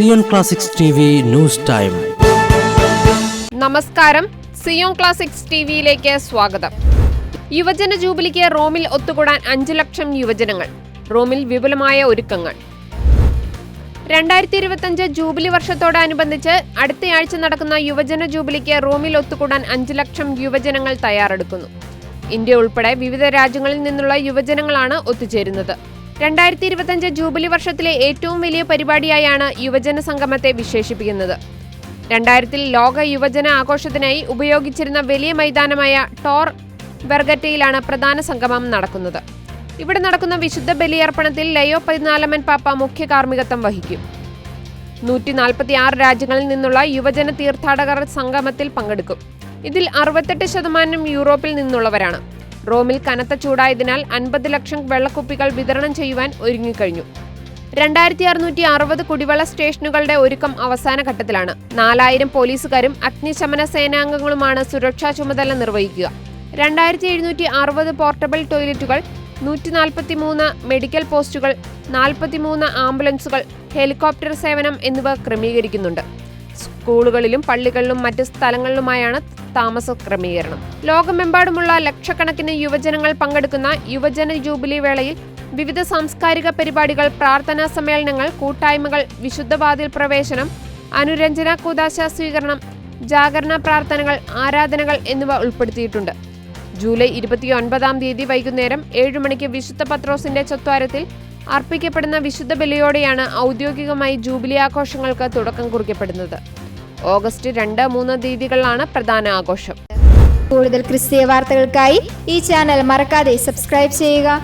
Zion classics news time. നമസ്കാരം. Zion classics ടിവിയിലേക്ക് സ്വാഗതം. യുവജന ജൂബിലിക്ക് റോമിൽ ഒത്തുകൂടാൻ അഞ്ചു ലക്ഷം യുവജനങ്ങൾ. റോമിൽ വിപുലമായ ഒരുക്കങ്ങൾ. രണ്ടായിരത്തി ഇരുപത്തഞ്ച് ജൂബിലി വർഷത്തോടനുബന്ധിച്ച് അടുത്തയാഴ്ച നടക്കുന്ന യുവജന ജൂബിലിക്ക് റോമിൽ ഒത്തുകൂടാൻ അഞ്ചു ലക്ഷം യുവജനങ്ങൾ തയ്യാറെടുക്കുന്നു. ഇന്ത്യ ഉൾപ്പെടെ വിവിധ രാജ്യങ്ങളിൽ നിന്നുള്ള യുവജനങ്ങളാണ് ഒത്തുചേരുന്നത്. രണ്ടായിരത്തി ഇരുപത്തഞ്ച് ജൂബിലി വർഷത്തിലെ ഏറ്റവും വലിയ പരിപാടിയായാണ് യുവജന സംഗമത്തെ വിശേഷിപ്പിക്കുന്നത്. രണ്ടായിരത്തിൽ ലോക യുവജന ആഘോഷത്തിനായി ഉപയോഗിച്ചിരുന്ന വലിയ മൈതാനമായ ടോർ ബെർഗറ്റയിലാണ് പ്രധാന സംഗമം നടക്കുന്നത്. ഇവിടെ നടക്കുന്ന വിശുദ്ധ ബലിയർപ്പണത്തിൽ ലയോ പതിനാലമൻ പാപ്പ മുഖ്യ കാർമ്മികത്വം വഹിക്കും. നൂറ്റി നാൽപ്പത്തി ആറ് രാജ്യങ്ങളിൽ നിന്നുള്ള യുവജന തീർത്ഥാടകർ സംഗമത്തിൽ പങ്കെടുക്കും. ഇതിൽ അറുപത്തെട്ട് ശതമാനം യൂറോപ്പിൽ നിന്നുള്ളവരാണ്. റോമിൽ കനത്ത ചൂടായതിനാൽ അൻപത് ലക്ഷം വെള്ളക്കുപ്പികൾ വിതരണം ചെയ്യുവാൻ ഒരുങ്ങിക്കഴിഞ്ഞു. രണ്ടായിരത്തി അറുന്നൂറ്റി അറുപത് കുടിവെള്ള സ്റ്റേഷനുകളുടെ ഒരുക്കം അവസാന ഘട്ടത്തിലാണ്. നാലായിരം പോലീസുകാരും അഗ്നിശമന സേനാംഗങ്ങളുമാണ് സുരക്ഷാ ചുമതല നിർവഹിക്കുക. രണ്ടായിരത്തി എഴുന്നൂറ്റി അറുപത് പോർട്ടബിൾ ടോയ്ലറ്റുകൾ നൂറ്റി നാൽപ്പത്തി മൂന്ന് മെഡിക്കൽ പോസ്റ്റുകൾ നാൽപ്പത്തിമൂന്ന് ആംബുലൻസുകൾ ഹെലികോപ്റ്റർ സേവനം എന്നിവ ക്രമീകരിക്കുന്നുണ്ട്. സ്കൂളുകളിലും പള്ളികളിലും മറ്റ് സ്ഥലങ്ങളിലുമായാണ് താമസ ക്രമീകരണം. ലോകമെമ്പാടുമുള്ള ലക്ഷക്കണക്കിന് യുവജനങ്ങൾ പങ്കെടുക്കുന്ന യുവജന ജൂബിലി വേളയിൽ വിവിധ സാംസ്കാരിക പരിപാടികൾ പ്രാർത്ഥനാ സമ്മേളനങ്ങൾ കൂട്ടായ്മകൾ വിശുദ്ധവാതിൽ പ്രവേശനം അനുരഞ്ജന കൂതാശ സ്വീകരണം ജാഗരണ പ്രാർത്ഥനകൾ ആരാധനകൾ എന്നിവ ഉൾപ്പെടുത്തിയിട്ടുണ്ട്. ജൂലൈ ഇരുപത്തിയൊൻപതാം തീയതി വൈകുന്നേരം ഏഴു മണിക്ക് വിശുദ്ധ പത്രോസിന്റെ ചത്വാരത്തിൽ അർപ്പിക്കപ്പെടുന്ന വിശുദ്ധ ബലിയോടെയാണ് ഔദ്യോഗികമായി ജൂബിലി ആഘോഷങ്ങൾക്ക് തുടക്കം കുറിക്കപ്പെടുന്നത്. ഓഗസ്റ്റ് രണ്ട് മൂന്ന് തീയതികളിലാണ് പ്രധാന ആഘോഷം. കൂടുതൽ ക്രിസ്തീയ വാർത്തകൾക്കായി ഈ ചാനൽ മറക്കാതെ സബ്സ്ക്രൈബ് ചെയ്യുക.